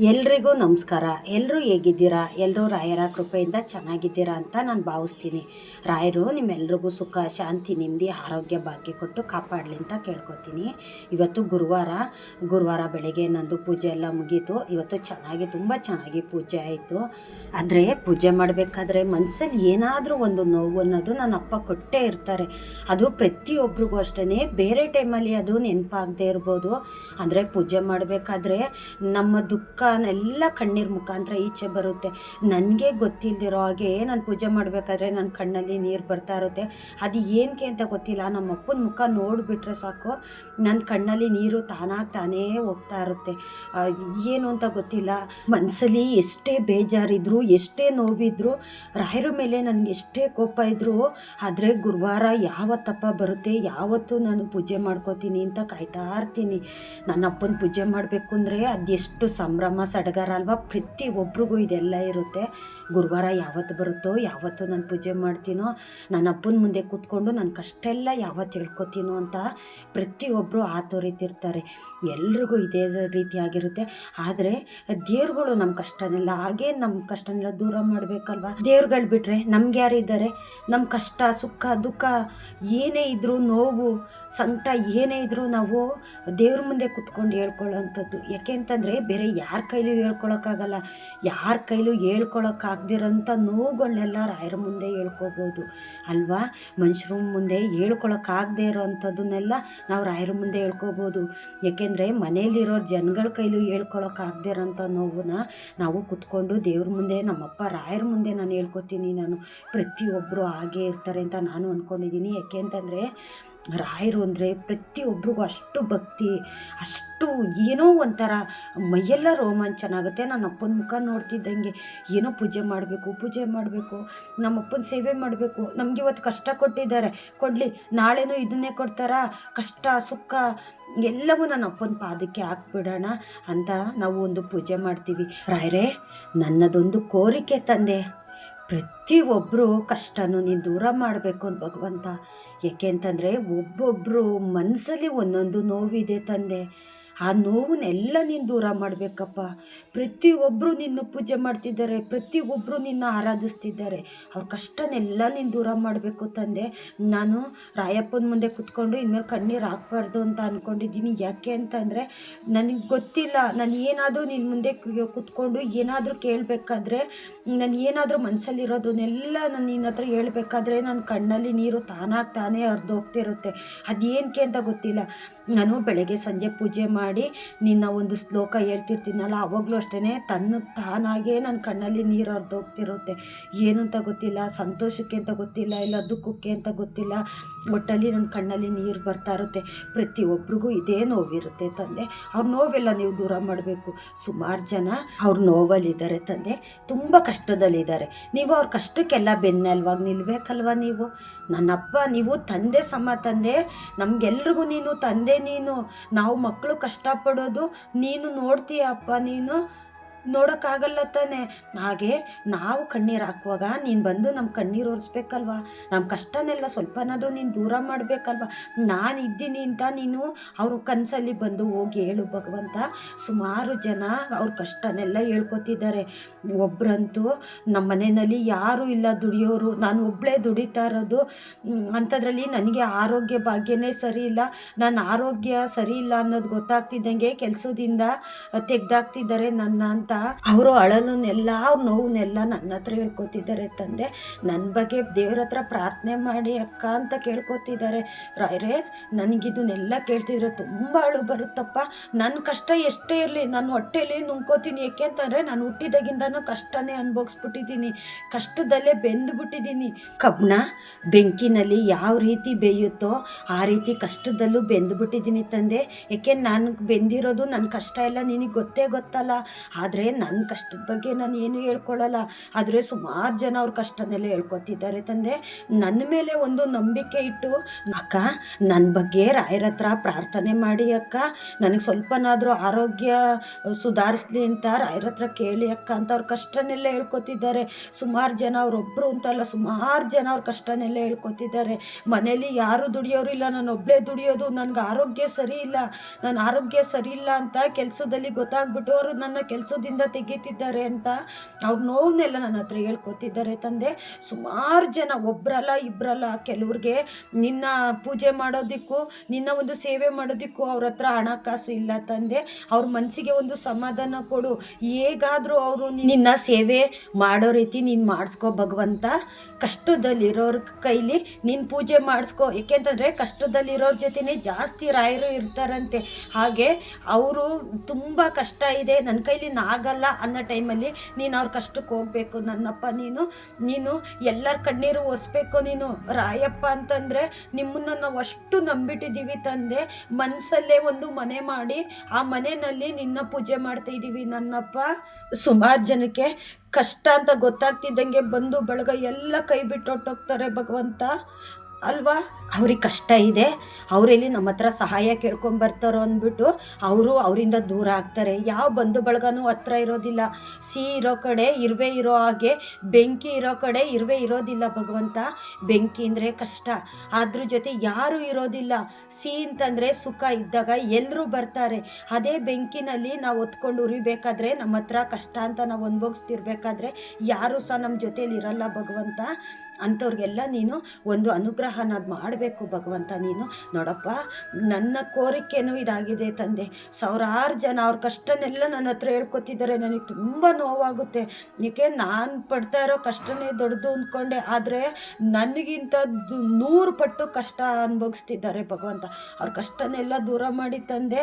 ಎಲ್ರಿಗೂ ನಮಸ್ಕಾರ. ಎಲ್ಲರೂ ಹೇಗಿದ್ದೀರಾ? ಎಲ್ಲರೂ ರಾಯರ ಕೃಪೆಯಿಂದ ಚೆನ್ನಾಗಿದ್ದೀರಾ ಅಂತ ನಾನು ಭಾವಿಸ್ತೀನಿ. ರಾಯರು ನಿಮ್ಮೆಲ್ರಿಗೂ ಸುಖ, ಶಾಂತಿ ನೆಮ್ಮದಿ ಆರೋಗ್ಯ, ಭಾಗ್ಯ ಕೊಟ್ಟು ಕಾಪಾಡಲಿ ಅಂತ ಕೇಳ್ಕೊತೀನಿ. ಇವತ್ತು ಗುರುವಾರ ಗುರುವಾರ ಬೆಳಗ್ಗೆ ನಂದು ಪೂಜೆ ಎಲ್ಲ ಮುಗೀತು. ಇವತ್ತು ಚೆನ್ನಾಗಿ, ತುಂಬ ಚೆನ್ನಾಗಿ ಪೂಜೆ ಆಯಿತು. ಆದರೆ ಪೂಜೆ ಮಾಡಬೇಕಾದ್ರೆ ಮನಸ್ಸಲ್ಲಿ ಏನಾದರೂ ಒಂದು ನೋವು ಅನ್ನೋದು ನನ್ನ ಅಪ್ಪ ಕೊಟ್ಟೇ ಇರ್ತಾರೆ. ಅದು ಪ್ರತಿಯೊಬ್ಬರಿಗೂ ಅಷ್ಟೇ ಬೇರೆ ಟೈಮಲ್ಲಿ ಅದು ನೆನಪಾಗದೇ ಇರ್ಬೋದು. ಅಂದರೆ ಪೂಜೆ ಮಾಡಬೇಕಾದ್ರೆ ನಮ್ಮ ದುಃಖನೆಲ್ಲ ಕಣ್ಣೀರ ಮುಖಾಂತರ ಈಚೆ ಬರುತ್ತೆ. ನನಗೆ ಗೊತ್ತಿಲ್ಲದಿರೋ ಹಾಗೆ ನಾನು ಪೂಜೆ ಮಾಡಬೇಕಾದ್ರೆ ನನ್ನ ಕಣ್ಣಲ್ಲಿ ನೀರು ಬರ್ತಾ ಇರುತ್ತೆ. ಅದು ಏನಕ್ಕೆ ಅಂತ ಗೊತ್ತಿಲ್ಲ. ನಮ್ಮ ಅಪ್ಪನ ಮುಖ ನೋಡಿಬಿಟ್ರೆ ಸಾಕು. ನನ್ನ ಕಣ್ಣಲ್ಲಿ ನೀರು ತಾನಾಗಿ ತಾನೇ ಹೋಗ್ತಾ ಇರುತ್ತೆ. ಏನು ಅಂತ ಗೊತ್ತಿಲ್ಲ. ಮನಸ್ಸಲ್ಲಿ ಎಷ್ಟೇ ಬೇಜಾರಿದ್ರು, ಎಷ್ಟೇ ನೋವಿದ್ರು, ರಾಯರ ಮೇಲೆ ನನಗೆ ಎಷ್ಟೇ ಕೋಪ ಇದ್ದರೂ ಆದರೆ ಗುರುವಾರ ಯಾವತ್ತಪ್ಪ ಬರುತ್ತೆ, ಯಾವತ್ತೂ ನಾನು ಪೂಜೆ ಮಾಡ್ಕೋತೀನಿ ಅಂತ ಕಾಯ್ತಾ ಇರ್ತೀನಿ. ನನ್ನ ಅಪ್ಪನ ಪೂಜೆ ಮಾಡಬೇಕು ಅಂದರೆ ಅದೆಷ್ಟು ಸಂಭ್ರಮ. ಸಡಗರ ಅಲ್ವಾ ಪ್ರತಿ ಒಬ್ರಿಗೂ ಇದೆಲ್ಲ ಇರುತ್ತೆ. ಗುರುವಾರ ಯಾವತ್ತು ಬರುತ್ತೋ, ಯಾವತ್ತು ನಾನು ಪೂಜೆ ಮಾಡ್ತೀನೋ, ನನ್ನ ಅಪ್ಪನ ಮುಂದೆ ಕೂತ್ಕೊಂಡು ನನ್ನ ಕಷ್ಟ ಎಲ್ಲ ಯಾವತ್ತು ಹೇಳ್ಕೊತೀನೋ ಅಂತ ಪ್ರತಿಯೊಬ್ಬರು ಆತೋರಿತಿರ್ತಾರೆ ಎಲ್ರಿಗೂ ಇದೇ ರೀತಿಯಾಗಿರುತ್ತೆ ಆದರೆ ದೇವ್ರುಗಳು ನಮ್ಮ ಕಷ್ಟನೆಲ್ಲ, ಹಾಗೆ ನಮ್ಮ ಕಷ್ಟನೆಲ್ಲ ದೂರ ಮಾಡಬೇಕಲ್ವಾ? ದೇವ್ರುಗಳು ಬಿಟ್ಟರೆ ನಮ್ಗೆ ಯಾರಿದ್ದಾರೆ ನಮ್ಮ ಕಷ್ಟ, ಸುಖ, ದುಃಖ ಏನೇ ಇದ್ದರೂ ನೋವು, ಸಂಕಟ ಏನೇ ಇದ್ದರೂ ನಾವು ದೇವ್ರ ಮುಂದೆ ಕೂತ್ಕೊಂಡು ಹೇಳ್ಕೊಳ್ಳೋವಂಥದ್ದು ಯಾಕೆ ಅಂತಂದರೆ ಬೇರೆ ಯಾರ ಕೈಲೂ ಹೇಳ್ಕೊಳಕ್ಕಾಗಲ್ಲ. ಯಾರ ಕೈಲೂ ಹೇಳ್ಕೊಳಕ್ಕಾಗ್ದಿರೋಂಥ ನೋವುಗಳನ್ನೆಲ್ಲ ರಾಯರ ಮುಂದೆ ಹೇಳ್ಕೊಬೋದು. ಅಲ್ವಾ? ಮನುಷ್ಯರ ಮುಂದೆ ಹೇಳ್ಕೊಳಕ್ಕಾಗದೇ ಇರೋವಂಥದ್ದನ್ನೆಲ್ಲ ನಾವು ರಾಯರ ಮುಂದೆ ಹೇಳ್ಕೊಬೋದು. ಏಕೆಂದರೆ ಮನೇಲಿರೋ ಜನಗಳ ಕೈಲೂ ಹೇಳ್ಕೊಳಕ್ಕಾಗದೇ ಇರೋಂಥ ನೋವನ್ನ ನಾವು ಕುತ್ಕೊಂಡು ದೇವ್ರ ಮುಂದೆ, ನಮ್ಮಪ್ಪ ರಾಯರ ಮುಂದೆ ನಾನು ಹೇಳ್ಕೊತೀನಿ ನಾನು. ಪ್ರತಿಯೊಬ್ಬರು ಹಾಗೇ ಇರ್ತಾರೆ ಅಂತ ನಾನು ಅಂದ್ಕೊಂಡಿದ್ದೀನಿ ಯಾಕೆ ಅಂತಂದರೆ ರಾಯರು ಅಂದರೆ ಪ್ರತಿಯೊಬ್ಬರಿಗೂ ಅಷ್ಟು ಭಕ್ತಿ, ಅಷ್ಟು ಏನೋ ಒಂಥರ ಮೈಯೆಲ್ಲ ರೋಮಾಂಚನ ಆಗುತ್ತೆ ನನ್ನ ಅಪ್ಪನ ಮುಖ ನೋಡ್ತಿದ್ದಂಗೆ ಏನೋ ಪೂಜೆ ಮಾಡಬೇಕು ಪೂಜೆ ಮಾಡಬೇಕು ನಮ್ಮ ಅಪ್ಪನ ಸೇವೆ ಮಾಡಬೇಕು. ನಮಗೆ ಇವತ್ತು ಕಷ್ಟ ಕೊಟ್ಟಿದ್ದಾರೆ. ಕೊಡಲಿ, ನಾಳೆನೂ ಇದನ್ನೇ ಕೊಡ್ತಾರಾ? ಕಷ್ಟ, ಸುಖ, ಎಲ್ಲವೂ ನನ್ನ ಅಪ್ಪನ ಪಾದಕ್ಕೆ ಹಾಕ್ಬಿಡೋಣ ಅಂತ ನಾವು ಒಂದು ಪೂಜೆ ಮಾಡ್ತೀವಿ. ರಾಯರೇ, ನನ್ನದೊಂದು ಕೋರಿಕೆ ತಂದೆ. ಪ್ರತಿಯೊಬ್ಬರು ಕಷ್ಟನೂ ನೀನು ದೂರ ಮಾಡಬೇಕು ಅಂತ ಭಗವಂತ. ಏಕೆ ಅಂತಂದರೆ ಒಬ್ಬೊಬ್ಬರು ಮನಸ್ಸಲ್ಲಿ ಒಂದೊಂದು ನೋವಿದೆ ತಂದೆ. ಆ ನೋವನ್ನೆಲ್ಲ ನೀನು ದೂರ ಮಾಡಬೇಕಪ್ಪ. ಪ್ರತಿಯೊಬ್ಬರು ನಿನ್ನ ಪೂಜೆ ಮಾಡ್ತಿದ್ದಾರೆ ಪ್ರತಿಯೊಬ್ಬರು ನಿನ್ನ ಆರಾಧಿಸ್ತಿದ್ದಾರೆ. ಅವ್ರ ಕಷ್ಟನೆಲ್ಲ ನೀನು ದೂರ ಮಾಡಬೇಕು ತಂದೆ. ನಾನು ರಾಯಪ್ಪನ ಮುಂದೆ ಕುತ್ಕೊಂಡು ಇನ್ಮೇಲೆ ಕಣ್ಣೀರು ಹಾಕ್ಬಾರ್ದು ಅಂತ ಅಂದ್ಕೊಂಡಿದ್ದೀನಿ ಯಾಕೆ ಅಂತಂದರೆ ನನಗೆ ಗೊತ್ತಿಲ್ಲ. ನಾನು ಏನಾದರೂ ನಿನ್ನ ಮುಂದೆ ಕುತ್ಕೊಂಡು ಏನಾದರೂ ಕೇಳಬೇಕಾದ್ರೆ, ನಾನು ಏನಾದರೂ ಮನಸ್ಸಲ್ಲಿರೋದನ್ನೆಲ್ಲ ನಾನು ನಿನ್ನ ಹತ್ರ ಹೇಳಬೇಕಾದ್ರೆ ನನ್ನ ಕಣ್ಣಲ್ಲಿ ನೀರು ತಾನಾಗಿ ತಾನೇ ಹರಿದೋಗ್ತಿರುತ್ತೆ. ಅದೇನಕ್ಕೆ ಅಂತ ಗೊತ್ತಿಲ್ಲ. ನಾನು ಬೆಳಗ್ಗೆ ಸಂಜೆ ಪೂಜೆ ಮಾಡಿ ನಿನ್ನ ಒಂದು ಶ್ಲೋಕ ಹೇಳ್ತಿರ್ತೀನಲ್ಲ, ಅವಾಗಲೂ ಅಷ್ಟೇ ತನ್ನ ತಾನಾಗೇ ನನ್ನ ಕಣ್ಣಲ್ಲಿ ನೀರು ಹರಿದೋಗ್ತಿರುತ್ತೆ ಏನು ಅಂತ ಗೊತ್ತಿಲ್ಲ, ಸಂತೋಷಕ್ಕೆ ಅಂತ ಗೊತ್ತಿಲ್ಲ, ಇಲ್ಲ ದುಃಖಕ್ಕೆ ಅಂತ ಗೊತ್ತಿಲ್ಲ, ಒಟ್ಟಲ್ಲಿ ನನ್ನ ಕಣ್ಣಲ್ಲಿ ನೀರು ಬರ್ತಾ ಇರುತ್ತೆ. ಪ್ರತಿಯೊಬ್ಬರಿಗೂ ಇದೇ ನೋವಿರುತ್ತೆ ತಂದೆ. ಅವ್ರ ನೋವೆಲ್ಲ ನೀವು ದೂರ ಮಾಡಬೇಕು. ಸುಮಾರು ಜನ ಅವ್ರ ನೋವಲ್ಲಿದ್ದಾರೆ ತಂದೆ. ತುಂಬ ಕಷ್ಟದಲ್ಲಿದ್ದಾರೆ. ನೀವು ಅವ್ರ ಕಷ್ಟಕ್ಕೆಲ್ಲ ಬೆನ್ನೆಲ್ವಾಗಿ ನಿಲ್ಬೇಕಲ್ವ ನೀವು? ನನ್ನಪ್ಪ, ನೀವು ತಂದೆ ಸಮ ತಂದೆ. ನಮಗೆಲ್ರಿಗೂ ನೀನು ತಂದೆ. ನೀನು. ನಾವು ಮಕ್ಕಳು ಕಷ್ಟಪಡೋದು. ನೀನು ನೋಡ್ತೀಯಪ್ಪ ನೀನು. ನೋಡೋಕ್ಕಾಗಲ್ಲ ತಾನೆ. ಹಾಗೆ ನಾವು ಕಣ್ಣೀರು ಹಾಕುವಾಗ ನೀನು ಬಂದು ನಮ್ಮ ಕಣ್ಣೀರು ಒರೆಸ್ಬೇಕಲ್ವಾ? ನಮ್ಮ ಕಷ್ಟನೆಲ್ಲ ಸ್ವಲ್ಪನಾದರೂ ನೀನು ದೂರ ಮಾಡಬೇಕಲ್ವ? ನಾನು ಇದ್ದೀನಿ ಅಂತ ನೀನು ಅವ್ರ ಕನಸಲ್ಲಿ ಬಂದು ಹೋಗಿ ಹೇಳು ಭಗವಂತ. ಸುಮಾರು ಜನ ಅವ್ರ ಕಷ್ಟನೆಲ್ಲ ಹೇಳ್ಕೊತಿದ್ದಾರೆ. ಒಬ್ಬರಂತೂ ನಮ್ಮ ಮನೆಯಲ್ಲಿ ಯಾರೂ ಇಲ್ಲ ದುಡಿಯೋರು. ನಾನು ಒಬ್ಬಳೇ ದುಡಿತಾ ಇರೋದು. ಅಂಥದ್ರಲ್ಲಿ ನನಗೆ ಆರೋಗ್ಯ ಭಾಗ್ಯನೇ ಸರಿ ಇಲ್ಲ. ನನ್ನ ಆರೋಗ್ಯ ಸರಿ ಇಲ್ಲ ಅನ್ನೋದು ಗೊತ್ತಾಗ್ತಿದ್ದಂಗೆ ಕೆಲಸದಿಂದ ತೆಗ್ದಾಕ್ತಿದ್ದಾರೆ ನನ್ನ ಅಂತ ಅವರು ಅಳಲನ್ನೆಲ್ಲ, ಅವ್ರ ನೋವನ್ನೆಲ್ಲ ನನ್ನ ಹತ್ರ ಹೇಳ್ಕೊತಿದ್ದಾರೆ ತಂದೆ. ನನ್ನ ಬಗ್ಗೆ ದೇವ್ರ ಹತ್ರ ಪ್ರಾರ್ಥನೆ ಮಾಡಿ ಅಕ್ಕ ಅಂತ ಕೇಳ್ಕೊತಿದ್ದಾರೆ. ರೇ ನನಗಿದನ್ನೆಲ್ಲ ಕೇಳ್ತಿದ್ರೆ ತುಂಬ ಅಳು ಬರುತ್ತಪ್ಪ. ನನ್ನ ಕಷ್ಟ ಎಷ್ಟೇ ಇರಲಿ, ನಾನು ಹೊಟ್ಟೆಯಲ್ಲಿ ನುಂಗ್ಕೋತೀನಿ. ಏಕೆ ಅಂತಂದರೆ ನಾನು ಹುಟ್ಟಿದಾಗಿಂದನೂ ಕಷ್ಟನೇ ಅನುಭವಿಸ್ಬಿಟ್ಟಿದ್ದೀನಿ. ಕಷ್ಟದಲ್ಲೇ ಬೆಂದುಬಿಟ್ಟಿದ್ದೀನಿ. ಕಬ್ಬಣ ಬೆಂಕಿನಲ್ಲಿ ಯಾವ ರೀತಿ ಬೇಯುತ್ತೋ ಆ ರೀತಿ ಕಷ್ಟದಲ್ಲೂ ಬೆಂದುಬಿಟ್ಟಿದ್ದೀನಿ ತಂದೆ. ಏಕೆ ನನಗೆ ಬೆಂದಿರೋದು ನನ್ನ ಕಷ್ಟ ಎಲ್ಲ ನಿನಗೆ ಗೊತ್ತೇ ಗೊತ್ತಲ್ಲ. ಆದರೆ ಆದರೆ ನನ್ನ ಕಷ್ಟದ ಬಗ್ಗೆ ನಾನು ಏನು ಹೇಳ್ಕೊಳ್ಳಲ್ಲ ಆದರೆ ಸುಮಾರು ಜನ ಅವ್ರ ಕಷ್ಟನೆಲ್ಲ ಹೇಳ್ಕೊತಿದ್ದಾರೆ ತಂದೆ. ನನ್ನ ಮೇಲೆ ಒಂದು ನಂಬಿಕೆ ಇಟ್ಟು, ಅಕ್ಕ ನನ್ನ ಬಗ್ಗೆ ರಾಯರ ಹತ್ರ ಪ್ರಾರ್ಥನೆ ಮಾಡಿ ಅಕ್ಕ. ನನಗೆ ಸ್ವಲ್ಪನಾದರೂ ಆರೋಗ್ಯ ಸುಧಾರಿಸ್ಲಿ ಅಂತ ರಾಯರ ಹತ್ರ ಕೇಳಿ ಅಕ್ಕ ಅಂತ ಅವ್ರ ಕಷ್ಟನೆಲ್ಲ ಹೇಳ್ಕೊತಿದ್ದಾರೆ. ಸುಮಾರು ಜನ ಅವರೊಬ್ಬರು ಅಂತಲ್ಲ, ಸುಮಾರು ಜನ ಅವ್ರ ಕಷ್ಟನೆಲ್ಲ ಹೇಳ್ಕೊತಿದ್ದಾರೆ. ಮನೇಲಿ ಯಾರು ದುಡಿಯೋರು ಇಲ್ಲ, ನಾನು ಒಬ್ಬಳೇ ದುಡಿಯೋದು, ನನಗೆ ಆರೋಗ್ಯ ಸರಿ ಇಲ್ಲ. ನನ್ನ ಆರೋಗ್ಯ ಸರಿ ಇಲ್ಲ ಅಂತ ಕೆಲಸದಲ್ಲಿ ಗೊತ್ತಾಗ್ಬಿಟ್ಟು ಅವರು ನನ್ನ ಕೆಲಸದಿಂದ ತೆಗೀತಿದ್ದಾರೆ ಅಂತ ಅವ್ರ ನೋವನ್ನೆಲ್ಲ ನನ್ನ ಹತ್ರ ಹೇಳ್ಕೊತಿದ್ದಾರೆ ತಂದೆ. ಸುಮಾರು ಜನ ಒಬ್ರಲ್ಲ ಇಬ್ಬರಲ್ಲ ಕೆಲವ್ರಿಗೆ ನಿನ್ನ ಪೂಜೆ ಮಾಡೋದಕ್ಕೂ, ನಿನ್ನ ಒಂದು ಸೇವೆ ಮಾಡೋದಕ್ಕೂ ಅವ್ರ ಹತ್ರ ಹಣಕಾಸು ಇಲ್ಲ ತಂದೆ. ಅವ್ರ ಮನಸ್ಸಿಗೆ ಒಂದು ಸಮಾಧಾನ ಕೊಡು. ಹೇಗಾದರೂ ಅವರು ನಿನ್ನ ಸೇವೆ ಮಾಡೋ ರೀತಿ ನೀನು ಮಾಡಿಸ್ಕೋ ಭಗವಂತ. ಕಷ್ಟದಲ್ಲಿರೋರ ಕೈಲಿ ನೀನು ಪೂಜೆ ಮಾಡಿಸ್ಕೋ. ಏಕೆಂತಂದರೆ ಕಷ್ಟದಲ್ಲಿರೋರ ಜೊತೆನೇ ಜಾಸ್ತಿ ರಾಯರು ಇರ್ತಾರಂತೆ. ಹಾಗೆ ಅವರು ತುಂಬ ಕಷ್ಟ ಇದೆ. ನನ್ನ ಕೈಲಿ ಆಗಲ್ಲ ಅನ್ನೋ ಟೈಮಲ್ಲಿ ನೀನು ಅವ್ರ ಕಷ್ಟಕ್ಕೆ ಹೋಗಬೇಕು ನನ್ನಪ್ಪ, ನೀನು ನೀನು ಎಲ್ಲರ ಕಣ್ಣೀರು ಒಸ್ಬೇಕು ನೀನು. ರಾಯಪ್ಪ ಅಂತಂದರೆ ನಿಮ್ಮನ್ನು ನಾವು ಅಷ್ಟು ನಂಬಿಟ್ಟಿದ್ದೀವಿ ತಂದೆ. ಮನಸ್ಸಲ್ಲೇ ಒಂದು ಮನೆ ಮಾಡಿ ಆ ಮನೆಯಲ್ಲಿ ನಿನ್ನ ಪೂಜೆ ಮಾಡ್ತಾ ಇದ್ದೀವಿ ನನ್ನಪ್ಪ. ಸುಮಾರು ಜನಕ್ಕೆ ಕಷ್ಟ ಅಂತ ಗೊತ್ತಾಗ್ತಿದ್ದಂಗೆ ಬಂದು ಬಳಗ ಎಲ್ಲ ಕೈ ಬಿಟ್ಟು ಹೊಟ್ಟೋಗ್ತಾರೆ ಭಗವಂತ. ಅಲ್ವಾ? ಅವ್ರಿಗೆ ಕಷ್ಟ ಇದೆ. ಅವರೆಲ್ಲಿ ನಮ್ಮ ಹತ್ರ ಸಹಾಯ ಕೇಳ್ಕೊಂಬರ್ತಾರೋ ಅಂದ್ಬಿಟ್ಟು ಅವರು ಅವರಿಂದ ದೂರ ಆಗ್ತಾರೆ. ಯಾವ ಬಂಧು ಬಳಗನೂ ಹತ್ರ ಇರೋದಿಲ್ಲ. ಸಿಹಿ ಇರೋ ಕಡೆ ಇರುವೆ ಇರೋ ಹಾಗೆ, ಬೆಂಕಿ ಇರೋ ಕಡೆ ಇರುವೆ ಇರೋದಿಲ್ಲ ಭಗವಂತ. ಬೆಂಕಿ ಅಂದರೆ ಕಷ್ಟ. ಅದ್ರ ಜೊತೆ ಯಾರೂ ಇರೋದಿಲ್ಲ. ಸಿಹಿ ಅಂತಂದರೆ ಸುಖ ಇದ್ದಾಗ ಎಲ್ಲರೂ ಬರ್ತಾರೆ. ಅದೇ ಬೆಂಕಿನಲ್ಲಿ ನಾವು ಹೊತ್ಕೊಂಡು ಉರಿಬೇಕಾದ್ರೆ ನಮ್ಮ ಹತ್ರ ಕಷ್ಟ ಅಂತ ನಾವು ಅನುಭವಿಸ್ತಿರ್ಬೇಕಾದ್ರೆ ಯಾರೂ ಸಹ ನಮ್ಮ ಜೊತೇಲಿ ಇರಲ್ಲ ಭಗವಂತ. ಅಂಥವ್ರಿಗೆಲ್ಲ ನೀನು ಒಂದು ಅನುಗ್ರಹನ ಮಾಡಬೇಕು ಭಗವಂತ ನೀನು. ನೋಡಪ್ಪ, ನನ್ನ ಕೋರಿಕೆನೂ ಇದಾಗಿದೆ ತಂದೆ. ಸಾವಿರಾರು ಜನ ಅವ್ರ ಕಷ್ಟನೆಲ್ಲ ನನ್ನ ಹತ್ರ ಹೇಳ್ಕೊತಿದ್ದಾರೆ. ನನಗೆ ತುಂಬ ನೋವಾಗುತ್ತೆ. ಏಕೆ ನಾನು ಪಡ್ತಾ ಇರೋ ಕಷ್ಟನೇ ದೊಡ್ಡದು ಅಂದ್ಕೊಂಡೆ ಆದರೆ ನನಗಿಂತ ನೂರು ಪಟ್ಟು ಕಷ್ಟ ಅನುಭವಿಸ್ತಿದ್ದಾರೆ ಭಗವಂತ. ಅವ್ರ ಕಷ್ಟನೆಲ್ಲ ದೂರ ಮಾಡಿ ತಂದೆ,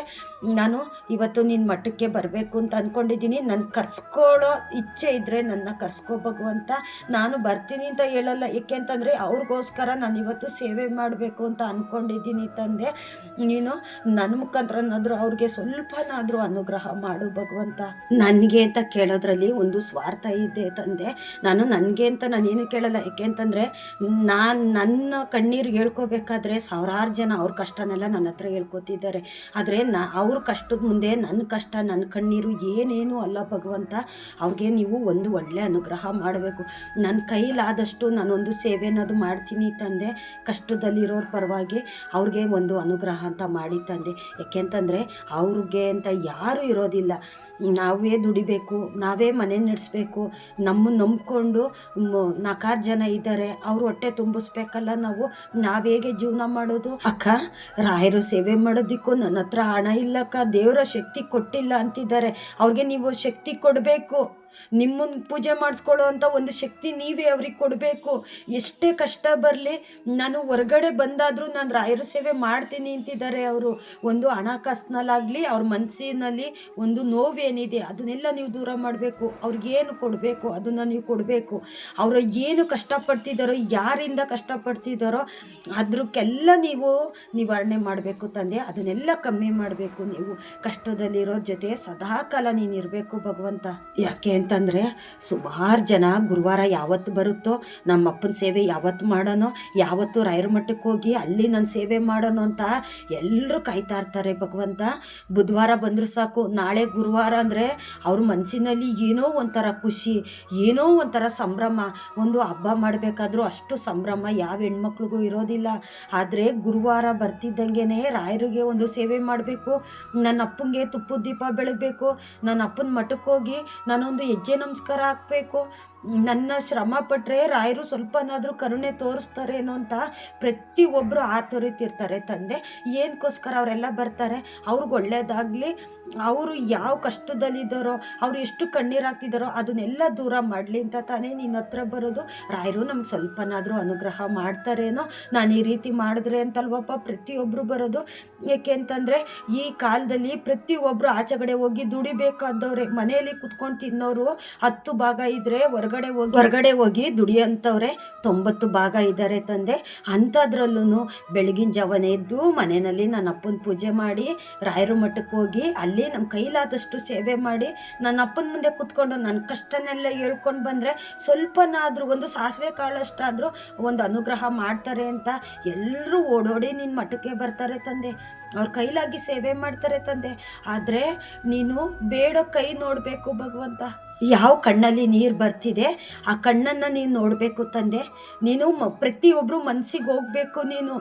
ನಾನು ಇವತ್ತು ನಿನ್ನ ಮಠಕ್ಕೆ ಬರಬೇಕು ಅಂತ ಅಂದ್ಕೊಂಡಿದ್ದೀನಿ ನನ್ನ ಕರ್ಸ್ಕೊಳ್ಳೋ ಇಚ್ಛೆ ಇದ್ದರೆ ನನ್ನ ಕರ್ಸ್ಕೋ ಭಗವಂತ. ನಾನು ಬರ್ತೀನಿ ಅಂತ ಹೇಳಲ್ಲ. ಏಕೆ ಅಂತಂದರೆ ಅವ್ರಿಗೋಸ್ಕರ ನಾನು ಇವತ್ತು ಸೇವೆ ಮಾಡಬೇಕು ಅಂತ ಅಂದ್ಕೊಂಡಿದ್ದೀನಿ ತಂದೆ. ನೀನು ನನ್ನ ಮುಖಾಂತರನಾದರೂ ಅವ್ರಿಗೆ ಸ್ವಲ್ಪನಾದರೂ ಅನುಗ್ರಹ ಮಾಡು ಭಗವಂತ. ನನಗೆ ಅಂತ ಕೇಳೋದ್ರಲ್ಲಿ ಒಂದು ಸ್ವಾರ್ಥ ಇದೆ ತಂದೆ. ನಾನು ನನಗೆ ಅಂತ ನಾನೇನು ಕೇಳಲ್ಲ. ಯಾಕೆ ಅಂತಂದರೆ ನಾನು ನನ್ನ ಕಣ್ಣೀರು ಹೇಳ್ಕೋಬೇಕಾದ್ರೆ ಸಾವಿರಾರು ಜನ ಅವ್ರ ಕಷ್ಟನೆಲ್ಲ ನನ್ನ ಹತ್ರ ಹೇಳ್ಕೊತಿದ್ದಾರೆ. ಆದರೆ ನಾ ಅವ್ರ ಕಷ್ಟದ ಮುಂದೆ ನನ್ನ ಕಷ್ಟ ನನ್ನ ಕಣ್ಣೀರು ಏನೇನು ಅಲ್ಲ ಭಗವಂತ. ಅವ್ರಿಗೆ ನೀವು ಒಂದು ಒಳ್ಳೆ ಅನುಗ್ರಹ ಮಾಡಬೇಕು. ನನ್ನ ಕೈಲಾದಷ್ಟು ನಾನೊಂದು ಸೇವೆ ಅನ್ನೋದು ಮಾಡ್ತೀನಿ ತಂದೆ. ಕಷ್ಟದಲ್ಲಿರೋರ ಪರವಾಗಿ ಅವ್ರಿಗೆ ಒಂದು ಅನುಗ್ರಹ ಅಂತ ಮಾಡಿ ತಂದೆ. ಯಾಕೆಂತಂದರೆ ಅವ್ರಿಗೆ ಅಂತ ಯಾರೂ ಇರೋದಿಲ್ಲ. ನಾವೇ ದುಡಿಬೇಕು, ನಾವೇ ಮನೆ ನಡೆಸ್ಬೇಕು. ನಮ್ಮನ್ನು ನಂಬ್ಕೊಂಡು ನಾಲ್ಕಾರು ಜನ ಇದ್ದಾರೆ. ಅವ್ರು ಹೊಟ್ಟೆ ತುಂಬಿಸ್ಬೇಕಲ್ಲ ನಾವು. ನಾವೇಗೆ ಜೀವನ ಮಾಡೋದು? ಅಕ್ಕ, ರಾಯರು ಸೇವೆ ಮಾಡೋದಕ್ಕೂ ನನ್ನ ಹತ್ರ ಹಣ ಇಲ್ಲಕ್ಕ. ದೇವರ ಶಕ್ತಿ ಕೊಟ್ಟಿಲ್ಲ ಅಂತಿದ್ದಾರೆ. ಅವ್ರಿಗೆ ನೀವು ಶಕ್ತಿ ಕೊಡಬೇಕು. ನಿಮ್ಮನ್ನು ಪೂಜೆ ಮಾಡಿಸ್ಕೊಳ್ಳೋ ಒಂದು ಶಕ್ತಿ ನೀವೇ ಅವ್ರಿಗೆ ಕೊಡಬೇಕು. ಎಷ್ಟೇ ಕಷ್ಟ ಬರಲಿ, ನಾನು ಹೊರಗಡೆ ಬಂದಾದರೂ ನಾನು ರಾಯರ ಸೇವೆ ಮಾಡ್ತೀನಿ ಅಂತಿದ್ದಾರೆ ಅವರು. ಒಂದು ಹಣಕಾಸಿನಲ್ಲಾಗಲಿ, ಅವ್ರ ಮನಸ್ಸಿನಲ್ಲಿ ಒಂದು ನೋವೇನಿದೆ, ಅದನ್ನೆಲ್ಲ ನೀವು ದೂರ ಮಾಡಬೇಕು. ಅವ್ರಿಗೇನು ಕೊಡಬೇಕು, ಅದನ್ನು ನೀವು ಕೊಡಬೇಕು. ಅವರು ಏನು ಕಷ್ಟಪಡ್ತಿದ್ದಾರೋ ಯಾರಿಂದ ಕಷ್ಟಪಡ್ತಿದ್ದಾರೋ ಅದಕ್ಕೆಲ್ಲ ನೀವು ನಿವಾರಣೆ ಮಾಡಬೇಕು ತಂದೆ. ಅದನ್ನೆಲ್ಲ ಕಮ್ಮಿ ಮಾಡಬೇಕು ನೀವು. ಕಷ್ಟದಲ್ಲಿರೋರ ಜೊತೆ ಸದಾಕಾಲ ನೀನು ಇರಬೇಕು ಭಗವಂತ. ಯಾಕೆ ಅಂತಂದರೆ ಸುಮಾರು ಜನ ಗುರುವಾರ ಯಾವತ್ತು ಬರುತ್ತೋ ನಮ್ಮ ಅಪ್ಪನ ಸೇವೆ ಯಾವತ್ತು ಮಾಡೋನೋ, ಯಾವತ್ತು ರಾಯರ ಮಠಕ್ಕೆ ಹೋಗಿ ಅಲ್ಲಿ ನನ್ನ ಸೇವೆ ಮಾಡೋಣ ಅಂತ ಎಲ್ಲರೂ ಕಾಯ್ತಾ ಇರ್ತಾರೆ ಭಗವಂತ. ಬುಧವಾರ ಬಂದರೂ ಸಾಕು, ನಾಳೆ ಗುರುವಾರ ಅಂದರೆ ಅವ್ರ ಮನಸ್ಸಿನಲ್ಲಿ ಏನೋ ಒಂಥರ ಖುಷಿ, ಏನೋ ಒಂಥರ ಸಂಭ್ರಮ. ಒಂದು ಹಬ್ಬ ಮಾಡಬೇಕಾದ್ರೂ ಅಷ್ಟು ಸಂಭ್ರಮ, ಯಾವ ಹೆಣ್ಮಕ್ಳಿಗೂ ಇರೋದಿಲ್ಲ. ಆದರೆ ಗುರುವಾರ ಬರ್ತಿದ್ದಂಗೆ ರಾಯರಿಗೆ ಒಂದು ಸೇವೆ ಮಾಡಬೇಕು ನನ್ನ ಅಪ್ಪನಿಗೆ ತುಪ್ಪದ ದೀಪ ಬೆಳಗಬೇಕು ನನ್ನ ಅಪ್ಪನ ಮಠಕ್ಕೆ ಹೋಗಿ ನಾನೊಂದು ಹೆಜ್ಜೆ ನಮಸ್ಕಾರ ಹಾಕಬೇಕು. ನನ್ನ ಶ್ರಮ ಪಟ್ಟರೆ ರಾಯರು ಸ್ವಲ್ಪನಾದರೂ ಕರುಣೆ ತೋರಿಸ್ತಾರೇನೋ ಅಂತ ಪ್ರತಿಯೊಬ್ಬರು ಆತುರಿತಿರ್ತಾರೆ. ತಂದೆ ಏನಕ್ಕೋಸ್ಕರ ಅವರೆಲ್ಲ ಬರ್ತಾರೆ? ಅವ್ರಿಗೆ ಒಳ್ಳೇದಾಗಲಿ, ಅವರು ಯಾವ ಕಷ್ಟದಲ್ಲಿದ್ದಾರೋ ಅವ್ರು ಎಷ್ಟು ಕಣ್ಣೀರು ಹಾಕ್ತಿದ್ದಾರೋ ಅದನ್ನೆಲ್ಲ ದೂರ ಮಾಡಲಿ ಅಂತ ತಾನೇ ನಿನ್ನ ಹತ್ರ ಬರೋದು. ರಾಯರು ನಮ್ಗೆ ಸ್ವಲ್ಪನಾದರೂ ಅನುಗ್ರಹ ಮಾಡ್ತಾರೇನೋ? ನಾನು ಈ ರೀತಿ ಮಾಡಿದ್ರೆ ಅಂತಲ್ವಪ್ಪ ಪ್ರತಿಯೊಬ್ಬರು ಬರೋದು? ಏಕೆ ಅಂತಂದರೆ, ಈ ಕಾಲದಲ್ಲಿ ಪ್ರತಿಯೊಬ್ಬರು ಆಚೆಗಡೆ ಹೋಗಿ ದುಡಿಬೇಕಾದವ್ರೆ, ಮನೆಯಲ್ಲಿ ಕುತ್ಕೊಂಡು ತಿನ್ನೋರು ಹತ್ತು ಭಾಗ ಇದ್ದರೆ ಹೊರಗಡೆ ಹೋಗಿ ಹೊರಗಡೆ ಹೋಗಿ ದುಡಿಯೋಂಥವ್ರೆ ತೊಂಬತ್ತು ಭಾಗ ಇದ್ದಾರೆ ತಂದೆ. ಅಂಥದ್ರಲ್ಲೂ ಬೆಳಗಿನ ಜಾವನ ಎದ್ದು ಮನೆಯಲ್ಲಿ ನನ್ನ ಅಪ್ಪನ ಪೂಜೆ ಮಾಡಿ ರಾಯರು ಮಠಕ್ಕೆ ಹೋಗಿ ಅಲ್ಲಿ ನಮ್ಮ ಕೈಲಾದಷ್ಟು ಸೇವೆ ಮಾಡಿ ನನ್ನ ಅಪ್ಪನ ಮುಂದೆ ಕೂತ್ಕೊಂಡು ನನ್ನ ಕಷ್ಟನೆಲ್ಲ ಹೇಳ್ಕೊಂಡು ಬಂದರೆ ಸ್ವಲ್ಪನಾದರೂ ಒಂದು ಸಾಸಿವೆ ಕಾಳಷ್ಟಾದರೂ ಒಂದು ಅನುಗ್ರಹ ಮಾಡ್ತಾರೆ ಅಂತ ಎಲ್ಲರೂ ಓಡೋಡಿ ನಿನ್ನ ಮಠಕ್ಕೆ ಬರ್ತಾರೆ ತಂದೆ. ಅವ್ರ ಕೈಲಾಗಿ ಸೇವೆ ಮಾಡ್ತಾರೆ ತಂದೆ. ಆದರೆ ನೀನು ಬೇಡ ಕೈ ನೋಡಬೇಕು ಭಗವಂತ. ಯಾವ ಕಣ್ಣಲ್ಲಿ ನೀರು ಬರ್ತಿದೆ, ಆ ಕಣ್ಣನ್ನು ನೀನು ನೋಡಬೇಕು ತಂದೆ. ನೀನು ಮ ಪ್ರತಿಯೊಬ್ಬರು ಮನಸ್ಸಿಗೆ ಹೋಗಬೇಕು ನೀನು.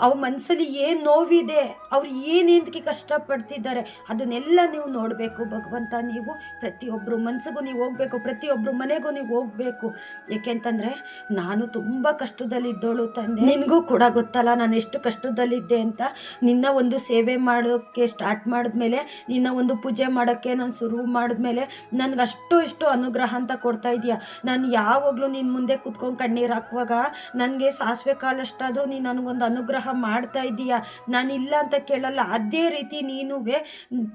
ಅವ್ರ ಮನಸ್ಸಲ್ಲಿ ಏನು ನೋವಿದೆ, ಅವ್ರು ಏನೇಂದಕ್ಕೆ ಕಷ್ಟಪಡ್ತಿದ್ದಾರೆ, ಅದನ್ನೆಲ್ಲ ನೀವು ನೋಡಬೇಕು ಭಗವಂತ. ನೀವು ಪ್ರತಿಯೊಬ್ಬರು ಮನಸ್ಸಿಗೂ ನೀವು ಹೋಗಬೇಕು ಪ್ರತಿಯೊಬ್ಬರು ಮನೆಗೂ ನೀವು ಹೋಗಬೇಕು. ಯಾಕೆಂತಂದರೆ ನಾನು ತುಂಬ ಕಷ್ಟದಲ್ಲಿದ್ದೋಳು ತಂದೆ. ನಿನಗೂ ಕೂಡ ಗೊತ್ತಲ್ಲ ನಾನು ಎಷ್ಟು ಕಷ್ಟದಲ್ಲಿದ್ದೆ ಅಂತ. ನಿನ್ನ ಒಂದು ಸೇವೆ ಮಾಡೋಕ್ಕೆ ಸ್ಟಾರ್ಟ್ ಮಾಡಿದ್ಮೇಲೆ, ನಿನ್ನ ಒಂದು ಪೂಜೆ ಮಾಡೋಕ್ಕೆ ನಾನು ಶುರು ಮಾಡಿದ್ಮೇಲೆ ನನಗೆ ಇಷ್ಟು ಅನುಗ್ರಹ ಅಂತ ಕೊಡ್ತಾ ಇದೀಯ. ನಾನು ಯಾವಾಗಲೂ ನಿನ್ನ ಮುಂದೆ ಕುತ್ಕೊಂಡು ಕಣ್ಣೀರು ಹಾಕುವಾಗ ನನಗೆ ಸಾಸಿವೆ ಕಾಳಷ್ಟಾದರೂ ನೀನು ನನಗೊಂದು ಅನುಗ್ರಹ ಮಾಡ್ತಾ ಇದೀಯ. ನಾನು ಇಲ್ಲ ಅಂತ ಕೇಳಲ್ಲ. ಅದೇ ರೀತಿ ನೀನು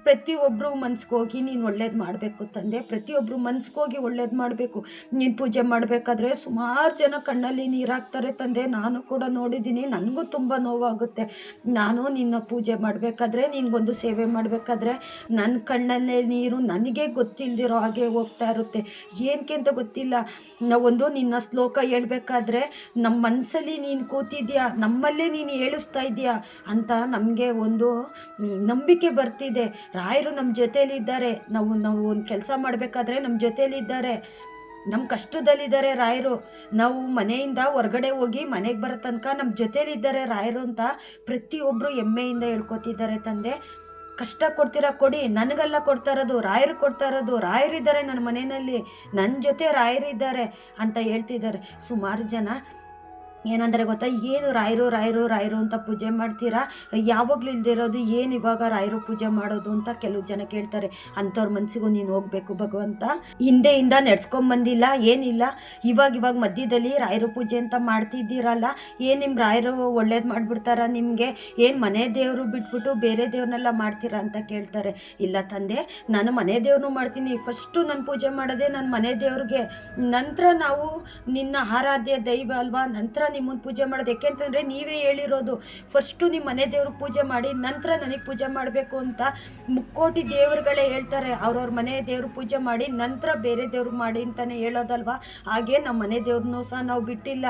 ಪ್ರತಿಯೊಬ್ಬರು ಮನ್ಸ್ಗೋಗಿ ನೀನು ಒಳ್ಳೇದು ಮಾಡಬೇಕು ತಂದೆ. ಪ್ರತಿಯೊಬ್ಬರು ಮನ್ಸ್ಗೋಗಿ ಒಳ್ಳೇದು ಮಾಡಬೇಕು. ನೀನು ಪೂಜೆ ಮಾಡಬೇಕಾದ್ರೆ ಸುಮಾರು ಜನ ಕಣ್ಣಲ್ಲಿ ನೀರು ಹಾಕ್ತಾರೆ ತಂದೆ. ನಾನು ಕೂಡ ನೋಡಿದ್ದೀನಿ. ನನಗೂ ತುಂಬ ನೋವಾಗುತ್ತೆ. ನಾನು ನಿನ್ನ ಪೂಜೆ ಮಾಡಬೇಕಾದ್ರೆ, ನಿನಗೊಂದು ಸೇವೆ ಮಾಡಬೇಕಾದ್ರೆ ನನ್ನ ಕಣ್ಣಲ್ಲೇ ನೀರು ನನಗೆ ಗೊತ್ತಿಲ್ಲದಿರೋ ಹಾಗೆ ಹೋಗ್ತಾ ಇರುತ್ತೆ. ಏನಕ್ಕೆ ಅಂತ ಗೊತ್ತಿಲ್ಲ. ಒಂದು, ನಿನ್ನ ಶ್ಲೋಕ ಹೇಳ್ಬೇಕಾದ್ರೆ ನಮ್ಮ ಮನಸ್ಸಲ್ಲಿ ನೀನು ಕೂತಿದ್ಯಾ? ನಮ್ಮಲ್ಲೇ ನೀನು ಹೇಳಿಸ್ತಾ ಇದೆಯಾ? ಅಂತ ನಮಗೆ ಒಂದು ನಂಬಿಕೆ ಬರ್ತಿದೆ. ರಾಯರು ನಮ್ಮ ಜೊತೆಯಲ್ಲಿದ್ದಾರೆ. ನಾವು ನಾವು ಒಂದು ಕೆಲಸ ಮಾಡಬೇಕಾದ್ರೆ ನಮ್ಮ ಜೊತೆಯಲ್ಲಿದ್ದಾರೆ. ನಮ್ಮ ಕಷ್ಟದಲ್ಲಿದ್ದಾರೆ ರಾಯರು. ನಾವು ಮನೆಯಿಂದ ಹೊರಗಡೆ ಹೋಗಿ ಮನೆಗೆ ಬರೋ ತನಕ ನಮ್ಮ ಜೊತೇಲಿದ್ದಾರೆ ರಾಯರು ಅಂತ ಪ್ರತಿಯೊಬ್ಬರು ಹೆಮ್ಮೆಯಿಂದ ಹೇಳ್ಕೊತಿದ್ದಾರೆ ತಂದೆ. ಕಷ್ಟ ಕೊಡ್ತೀರಾ ಕೊಡಿ, ನನಗೆಲ್ಲ ಕೊಡ್ತಾ ಇರೋದು, ರಾಯರು ಕೊಡ್ತಾ ಇರೋದು, ರಾಯರಿದ್ದಾರೆ ನನ್ನ ಮನೆಯಲ್ಲಿ ನನ್ನ ಜೊತೆ ರಾಯರಿದ್ದಾರೆ ಅಂತ ಹೇಳ್ತಿದ್ದಾರೆ. ಸುಮಾರು ಜನ ಏನಂದರೆ ಗೊತ್ತಾ, ಏನು ರಾಯರು ರಾಯರು ರಾಯರು ಅಂತ ಪೂಜೆ ಮಾಡ್ತೀರಾ? ಯಾವಾಗಲೂ ಇಲ್ದಿರೋದು ಏನು ಇವಾಗ ರಾಯರು ಪೂಜೆ ಮಾಡೋದು ಅಂತ ಕೆಲವು ಜನ ಕೇಳ್ತಾರೆ. ಅಂಥವ್ರ ಮನಸ್ಸಿಗೂ ನೀನು ಹೋಗಬೇಕು ಭಗವಂತ. ಹಿಂದೆಯಿಂದ ನಡ್ಸ್ಕೊಂಬಂದಿಲ್ಲ ಏನಿಲ್ಲ. ಇವಾಗ ಇವಾಗ ಮಧ್ಯದಲ್ಲಿ ರಾಯರು ಪೂಜೆ ಅಂತ ಮಾಡ್ತಿದ್ದೀರಲ್ಲ, ಏನು ನಿಮ್ಮ ರಾಯರು ಒಳ್ಳೇದು ಮಾಡಿಬಿಡ್ತಾರ ನಿಮಗೆ? ಏನು ಮನೆ ದೇವರು ಬಿಟ್ಬಿಟ್ಟು ಬೇರೆ ದೇವ್ರನ್ನೆಲ್ಲ ಮಾಡ್ತೀರಾ ಅಂತ ಕೇಳ್ತಾರೆ. ಇಲ್ಲ ತಂದೆ, ನಾನು ಮನೆ ದೇವ್ರನ್ನೂ ಮಾಡ್ತೀನಿ. ಫಸ್ಟು ನಾನು ಪೂಜೆ ಮಾಡೋದೇ ನನ್ನ ಮನೆ ದೇವ್ರಿಗೆ. ನಂತರ ನಾವು ನಿನ್ನ ಆರಾಧ್ಯ, ದೈವ ಅಲ್ವಾ? ನಂತರ ನಿಮ್ಮನ್ನು ಪೂಜೆ ಮಾಡೋದು. ಯಾಕೆಂತಂದರೆ ನೀವೇ ಹೇಳಿರೋದು ಫಸ್ಟು ನಿಮ್ಮ ಮನೆ ದೇವ್ರಿಗೆ ಪೂಜೆ ಮಾಡಿ, ನಂತರ ನನಗೆ ಪೂಜೆ ಮಾಡಬೇಕು ಅಂತ ಮುಕ್ಕೋಟಿ ದೇವರುಗಳೇ ಹೇಳ್ತಾರೆ. ಅವ್ರವ್ರ ಮನೆ ದೇವ್ರ ಪೂಜೆ ಮಾಡಿ, ನಂತರ ಬೇರೆ ದೇವ್ರಿಗೆ ಮಾಡಿ ಅಂತಲೇ ಹೇಳೋದಲ್ವಾ? ಹಾಗೆ ನಮ್ಮ ಮನೆ ದೇವ್ರನ್ನೂ ಸಹ ನಾವು ಬಿಟ್ಟಿಲ್ಲ.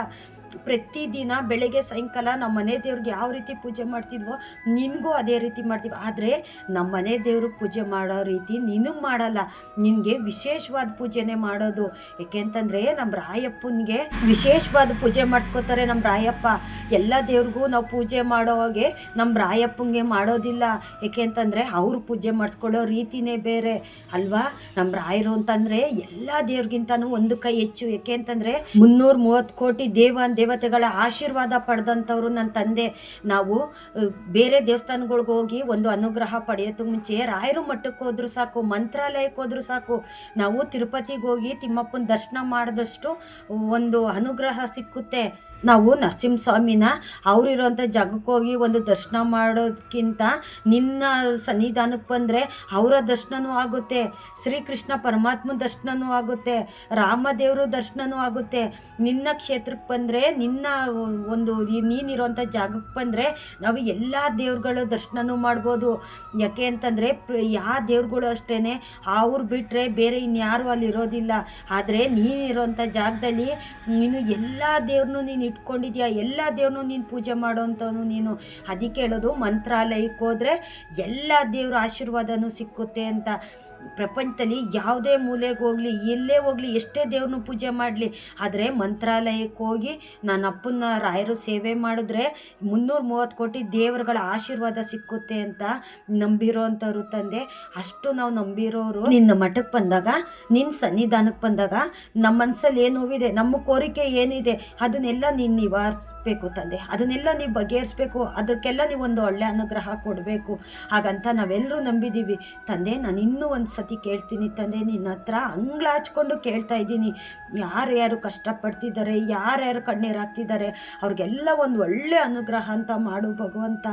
ಪ್ರತಿದಿನ ಬೆಳಗ್ಗೆ ಸಾಯಂಕಾಲ ನಮ್ಮ ಮನೆ ದೇವ್ರಿಗೆ ಯಾವ ರೀತಿ ಪೂಜೆ ಮಾಡ್ತಿದ್ವೋ ನಿನಗೂ ಅದೇ ರೀತಿ ಮಾಡ್ತೀವಿ. ಆದರೆ ನಮ್ಮ ಮನೆ ದೇವ್ರಿಗೆ ಪೂಜೆ ಮಾಡೋ ರೀತಿ ನಿನಗೆ ಮಾಡಲ್ಲ. ನಿನಗೆ ವಿಶೇಷವಾದ ಪೂಜೆನೇ ಮಾಡೋದು. ಯಾಕೆಂತಂದರೆ ನಮ್ಮ ರಾಯಪ್ಪನಿಗೆ ವಿಶೇಷವಾದ ಪೂಜೆ ಮಾಡಿಸ್ಕೋತಾರೆ ನಮ್ಮ ರಾಯಪ್ಪ. ಎಲ್ಲ ದೇವ್ರಿಗೂ ನಾವು ಪೂಜೆ ಮಾಡೋ ಹಾಗೆ ನಮ್ಮ ರಾಯಪ್ಪನಿಗೆ ಮಾಡೋದಿಲ್ಲ. ಯಾಕೆಂತಂದರೆ ಅವ್ರು ಪೂಜೆ ಮಾಡಿಸ್ಕೊಳ್ಳೋ ರೀತಿನೇ ಬೇರೆ. ಅಲ್ವಾ? ನಮ್ಮ ರಾಯರು ಅಂತಂದರೆ ಎಲ್ಲ ದೇವ್ರಿಗಿಂತನೂ ಒಂದು ಕೈ ಹೆಚ್ಚು. ಯಾಕೆ ಅಂತಂದರೆ ಮುನ್ನೂರ ಮೂವತ್ತು ಕೋಟಿ ದೇವ ದೇವತೆಗಳ ಆಶೀರ್ವಾದ ಪಡೆದಂಥವ್ರು ನನ್ನ ತಂದೆ. ನಾವು ಬೇರೆ ದೇವಸ್ಥಾನಗಳಿಗೆ ಹೋಗಿ ಒಂದು ಅನುಗ್ರಹ ಪಡೆಯೋದಕ್ಕೆ ಮುಂಚೆ ರಾಯರು ಮಠಕ್ಕೆ ಹೋದ್ರು ಸಾಕು, ಮಂತ್ರಾಲಯಕ್ಕೆ ಹೋದ್ರು ಸಾಕು, ನಾವು ತಿರುಪತಿಗೆ ಹೋಗಿ ತಿಮ್ಮಪ್ಪನ ದರ್ಶನ ಮಾಡಿದಷ್ಟು ಒಂದು ಅನುಗ್ರಹ ಸಿಕ್ಕುತ್ತೆ. ನಾವು ನರಸಿಂಹಸ್ವಾಮಿನ ಅವರಿರೋಂಥ ಜಾಗಕ್ಕೆ ಹೋಗಿ ಒಂದು ದರ್ಶನ ಮಾಡೋದಕ್ಕಿಂತ ನಿನ್ನ ಸನ್ನಿಧಾನಕ್ಕೆ ಬಂದರೆ ಅವರ ದರ್ಶನವೂ ಆಗುತ್ತೆ, ಶ್ರೀಕೃಷ್ಣ ಪರಮಾತ್ಮ ದರ್ಶನವೂ ಆಗುತ್ತೆ, ರಾಮದೇವರು ದರ್ಶನವೂ ಆಗುತ್ತೆ. ನಿನ್ನ ಕ್ಷೇತ್ರಕ್ಕೆ ಬಂದರೆ, ನಿನ್ನ ಒಂದು ನೀನಿರುವಂಥ ಜಾಗಕ್ಕೆ ಬಂದರೆ ನಾವು ಎಲ್ಲ ದೇವ್ರುಗಳ ದರ್ಶನವೂ ಮಾಡ್ಬೋದು. ಯಾಕೆ ಅಂತಂದರೆ ಯಾವ ದೇವ್ರುಗಳು ಅಷ್ಟೇ ಅವ್ರು ಬಿಟ್ಟರೆ ಬೇರೆ ಇನ್ಯಾರು ಅಲ್ಲಿರೋದಿಲ್ಲ. ಆದರೆ ನೀನಿರೋಂಥ ಜಾಗದಲ್ಲಿ ನೀನು ಎಲ್ಲ ದೇವ್ರನ್ನೂ ನೀನು ಇಟ್ಕೊಂಡಿದ್ಯಾ? ಎಲ್ಲ ದೇವ್ರನ್ನೂ ನೀನು ಪೂಜೆ ಮಾಡೋಂಥವನು ನೀನು. ಅದಕ್ಕೆ ಹೇಳೋದು, ಮಂತ್ರಾಲಯಕ್ಕೆ ಹೋದರೆ ಎಲ್ಲ ದೇವ್ರ ಆಶೀರ್ವಾದನೂ ಸಿಕ್ಕುತ್ತೆ ಅಂತ. ಪ್ರಪಂಚದಲ್ಲಿ ಯಾವುದೇ ಮೂಲೆಗೆ ಹೋಗಲಿ ಎಲ್ಲೇ ಹೋಗಲಿ, ಎಷ್ಟೇ ದೇವ್ರನ್ನ ಪೂಜೆ ಮಾಡಲಿ, ಆದರೆ ಮಂತ್ರಾಲಯಕ್ಕೆ ಹೋಗಿ ನನ್ನ ಅಪ್ಪನ ರಾಯರು ಸೇವೆ ಮಾಡಿದ್ರೆ ಮುನ್ನೂರ ಮೂವತ್ತು ಕೋಟಿ ದೇವರುಗಳ ಆಶೀರ್ವಾದ ಸಿಕ್ಕುತ್ತೆ ಅಂತ ನಂಬಿರೋವಂಥವ್ರು ತಂದೆ. ಅಷ್ಟು ನಾವು ನಂಬಿರೋರು. ನಿನ್ನ ಮಠಕ್ಕೆ ಬಂದಾಗ ನಿನ್ನ ಸನ್ನಿಧಾನಕ್ಕೆ ಬಂದಾಗ ನಮ್ಮ ಮನಸ್ಸಲ್ಲಿ ಏನು ನೋವಿದೆ, ನಮ್ಮ ಕೋರಿಕೆ ಏನಿದೆ, ಅದನ್ನೆಲ್ಲ ನೀನು ನಿವಾರಿಸ್ಬೇಕು ತಂದೆ. ಅದನ್ನೆಲ್ಲ ನೀವು ಬಗೆಹರಿಸ್ಬೇಕು, ಅದಕ್ಕೆಲ್ಲ ನೀವು ಒಂದು ಒಳ್ಳೆ ಅನುಗ್ರಹ ಕೊಡಬೇಕು. ಹಾಗಂತ ನಾವೆಲ್ಲರೂ ನಂಬಿದ್ದೀವಿ ತಂದೆ, ನಾನು ಇನ್ನೂ ಒಂದು ಸತಿ ಕೇಳ್ತೀನಿ ತಂದೆ, ನಿನ್ನ ಹತ್ರ ಅಂಗ್ಳ ಹಚ್ಕೊಂಡು ಕೇಳ್ತಾ ಇದ್ದೀನಿ. ಯಾರ್ಯಾರು ಕಷ್ಟಪಡ್ತಿದ್ದಾರೆ ಯಾರ್ಯಾರು ಕಣ್ಣೀರು ಹಾಕ್ತಿದ್ದಾರೆ, ಅವ್ರಿಗೆಲ್ಲ ಒಂದು ಒಳ್ಳೆ ಅನುಗ್ರಹ ಅಂತ ಮಾಡು ಭಗವಂತ.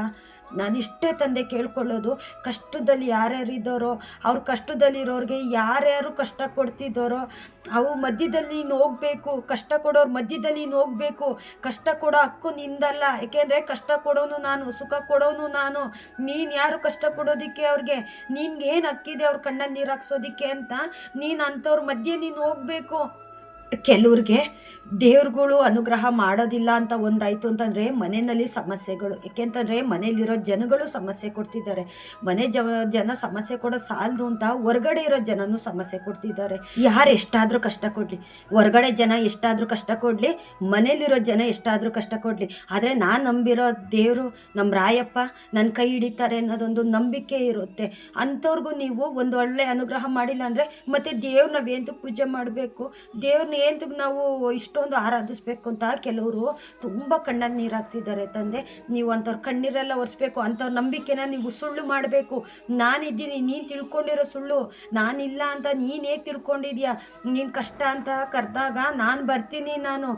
ನಾನು ಇಷ್ಟೇ ತಂದೆ ಕೇಳ್ಕೊಳ್ಳೋದು, ಕಷ್ಟದಲ್ಲಿ ಯಾರ್ಯಾರಿದ್ದಾರೋ, ಅವ್ರ ಕಷ್ಟದಲ್ಲಿರೋರಿಗೆ ಯಾರ್ಯಾರು ಕಷ್ಟ ಕೊಡ್ತಿದ್ದಾರೋ, ಅವು ಮಧ್ಯದಲ್ಲಿ ನೀನು ಹೋಗಬೇಕು, ಕಷ್ಟ ಕೊಡೋರು ಮಧ್ಯದಲ್ಲಿ ನೀನು ಹೋಗ್ಬೇಕು, ಕಷ್ಟ ಕೊಡೋ ಹಕ್ಕು ನಿಂದಲ್ಲ. ಏಕೆಂದರೆ ಕಷ್ಟ ಕೊಡೋನು ನಾನು, ಸುಖ ಕೊಡೋನು ನಾನು. ನೀನು ಯಾರು ಕಷ್ಟ ಕೊಡೋದಕ್ಕೆ ಅವ್ರಿಗೆ? ನಿನ್ಗೆ ಏನು ಹಕ್ಕಿದೆ ಅವ್ರ ಕಣ್ಣಲ್ಲಿ ನೀರು ಹಾಕ್ಸೋದಕ್ಕೆ ಅಂತ? ನೀನು ಅಂಥವ್ರ ಮಧ್ಯೆ ನೀನು ಹೋಗ್ಬೇಕು. ಕೆಲವ್ರಿಗೆ ದೇವ್ರುಗಳು ಅನುಗ್ರಹ ಮಾಡೋದಿಲ್ಲ ಅಂತ ಒಂದಾಯಿತು ಅಂತಂದರೆ ಮನೆಯಲ್ಲಿ ಸಮಸ್ಯೆಗಳು. ಏಕೆಂತಂದರೆ ಮನೆಯಲ್ಲಿರೋ ಜನಗಳು ಸಮಸ್ಯೆ ಕೊಡ್ತಿದ್ದಾರೆ. ಮನೆ ಜ, ಜನ ಸಮಸ್ಯೆ ಕೊಡೋದು ಸಾಲದು ಅಂತ ಹೊರ್ಗಡೆ ಇರೋ ಜನನೂ ಸಮಸ್ಯೆ ಕೊಡ್ತಿದ್ದಾರೆ. ಯಾರು ಎಷ್ಟಾದರೂ ಕಷ್ಟ ಕೊಡಲಿ. ಹೊರ್ಗಡೆ ಜನ ಎಷ್ಟಾದರೂ ಕಷ್ಟ ಕೊಡಲಿ. ಮನೇಲಿರೋ ಜನ ಎಷ್ಟಾದರೂ ಕಷ್ಟ ಕೊಡಲಿ. ಆದರೆ ನಾನು ನಂಬಿರೋ ದೇವರು ನಮ್ಮ ರಾಯಪ್ಪ ನನ್ನ ಕೈ ಹಿಡಿತಾರೆ ಅನ್ನೋದೊಂದು ನಂಬಿಕೆ ಇರುತ್ತೆ. ಅಂಥವ್ರಿಗೂ ನೀವು ಒಂದು ಒಳ್ಳೆ ಅನುಗ್ರಹ ಮಾಡಿಲ್ಲ ಅಂದರೆ ಮತ್ತು ದೇವ್ರನ್ನ ನಾವೇಂತಕ್ಕೆ ಪೂಜೆ ಮಾಡಬೇಕು? ದೇವ್ರನ್ನ ಏಂತಕ್ಕೆ ನಾವು ಇಷ್ಟೊಂದು ಆರಾಧಿಸ್ಬೇಕು ಅಂತ ಕೆಲವರು ತುಂಬ ಕಣ್ಣಲ್ಲಿ ನೀರು ಹಾಕ್ತಿದ್ದಾರೆ ತಂದೆ. ನೀವು ಅಂಥವ್ರ ಕಣ್ಣೀರೆಲ್ಲ ಒರೆಸ್ಬೇಕು, ಅಂಥವ್ರ ನಂಬಿಕೆನ ನೀವು ಸುಳ್ಳು ಮಾಡಬೇಕು. ನಾನಿದ್ದೀನಿ, ನೀನು ತಿಳ್ಕೊಂಡಿರೋ ಸುಳ್ಳು. ನಾನಿಲ್ಲ ಅಂತ ನೀನು ಹೇಗೆ ತಿಳ್ಕೊಂಡಿದ್ಯಾ? ನೀನು ಕಷ್ಟ ಅಂತ ಕರೆದಾಗ ನಾನು ಬರ್ತೀನಿ ನಾನು.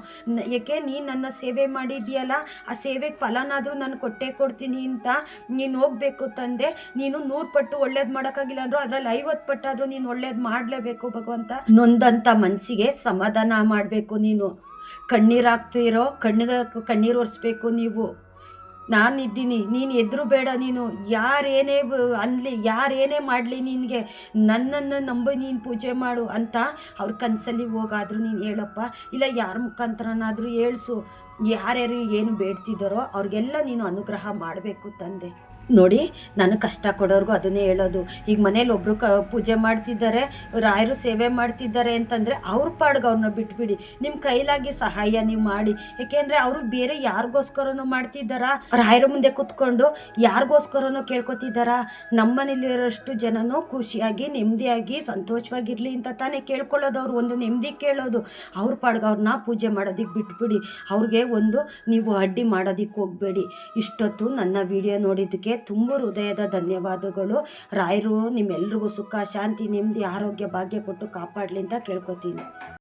ಏಕೆ ನೀನು ನನ್ನ ಸೇವೆ ಮಾಡಿದ್ಯಲ್ಲ? ಆ ಸೇವೆಗೆ ಫಲನಾದರೂ ನಾನು ಕೊಟ್ಟೇ ಕೊಡ್ತೀನಿ ಅಂತ ನೀನು ಹೋಗ್ಬೇಕು ತಂದೆ. ನೀನು ನೂರು ಪಟ್ಟು ಒಳ್ಳೇದು ಮಾಡೋಕ್ಕಾಗಿಲ್ಲ ಅಂದರೂ ಅದರಲ್ಲಿ ಐವತ್ತು ಪಟ್ಟಾದರೂ ನೀನು ಒಳ್ಳೇದು ಮಾಡಲೇಬೇಕು ಭಗವಂತ. ನೊಂದಂಥ ಮನಸ್ಸಿಗೆ ಸಮಾಧಾನ ಮಾಡಬೇಕು ನೀನು. ಕಣ್ಣೀರು ಹಾಕ್ತಿರೋ, ಕಣ್ಣಿಗೆ ಕಣ್ಣೀರು ಒರೆಸ್ಬೇಕು ನೀವು. ನಾನಿದ್ದೀನಿ ನೀನು ಎದ್ರು ಬೇಡ ನೀನು. ಯಾರೇನೇ ಅನ್ಲಿ, ಯಾರೇನೇ ಮಾಡಲಿ ನಿನಗೆ. ನನ್ನನ್ನು ನಂಬಿ ನೀನು ಪೂಜೆ ಮಾಡು ಅಂತ ಅವ್ರ ಕನಸಲ್ಲಿ ಹೋಗಾದ್ರೂ ನೀನು ಹೇಳಪ್ಪ. ಇಲ್ಲ ಯಾರ ಮುಖಾಂತರನಾದರೂ ಹೇಳಿಸು. ಯಾರ್ಯಾರು ಏನು ಬೇಡ್ತಿದ್ದಾರೋ ಅವ್ರಿಗೆಲ್ಲ ನೀನು ಅನುಗ್ರಹ ಮಾಡಬೇಕು ತಂದೆ. ನೋಡಿ, ನಾನು ಕಷ್ಟ ಕೊಡೋರ್ಗು ಅದನ್ನೇ ಹೇಳೋದು. ಈಗ ಮನೇಲಿ ಒಬ್ಬರು ಕ, ಪೂಜೆ ಮಾಡ್ತಿದ್ದಾರೆ, ರಾಯರು ಸೇವೆ ಮಾಡ್ತಿದ್ದಾರೆ ಅಂತಂದರೆ ಅವ್ರ ಪಾಡ್ಗೆ ಅವ್ರನ್ನ ಬಿಟ್ಬಿಡಿ. ನಿಮ್ಮ ಕೈಲಾಗಿ ಸಹಾಯ ನೀವು ಮಾಡಿ. ಏಕೆಂದರೆ ಅವರು ಬೇರೆ ಯಾರಿಗೋಸ್ಕರನೂ ಮಾಡ್ತಿದ್ದಾರಾ? ರಾಯರ ಮುಂದೆ ಕುತ್ಕೊಂಡು ಯಾರಿಗೋಸ್ಕರನೂ ಕೇಳ್ಕೊತಿದ್ದಾರಾ? ನಮ್ಮನೇಲಿರೋಷ್ಟು ಜನನೂ ಖುಷಿಯಾಗಿ, ನೆಮ್ಮದಿಯಾಗಿ, ಸಂತೋಷವಾಗಿರಲಿ ಅಂತ ತಾನೇ ಕೇಳ್ಕೊಳ್ಳೋದು ಅವ್ರು. ಒಂದು ನೆಮ್ಮದಿ ಕೇಳೋದು. ಅವ್ರ ಪಾಡ್ಗೆ ಅವ್ರನ್ನ ಪೂಜೆ ಮಾಡೋದಕ್ಕೆ ಬಿಟ್ಬಿಡಿ. ಅವ್ರಿಗೆ ಒಂದು, ನೀವು ಅಡ್ಡಿ ಮಾಡೋದಕ್ಕೆ ಹೋಗಬೇಡಿ. ಇಷ್ಟೊತ್ತು ನನ್ನ ವಿಡಿಯೋ ನೋಡಿದ್ದಕ್ಕೆ ತುಂಬ ಹೃದಯದ ಧನ್ಯವಾದಗಳು. ರಾಯರು ನಿಮ್ಮೆಲ್ರಿಗೂ ಸುಖ ಶಾಂತಿ ನೆಮ್ಮದಿ ಆರೋಗ್ಯ ಭಾಗ್ಯ ಕೊಟ್ಟು ಕಾಪಾಡಲಿ ಅಂತ ಕೇಳ್ಕೊತೀನಿ.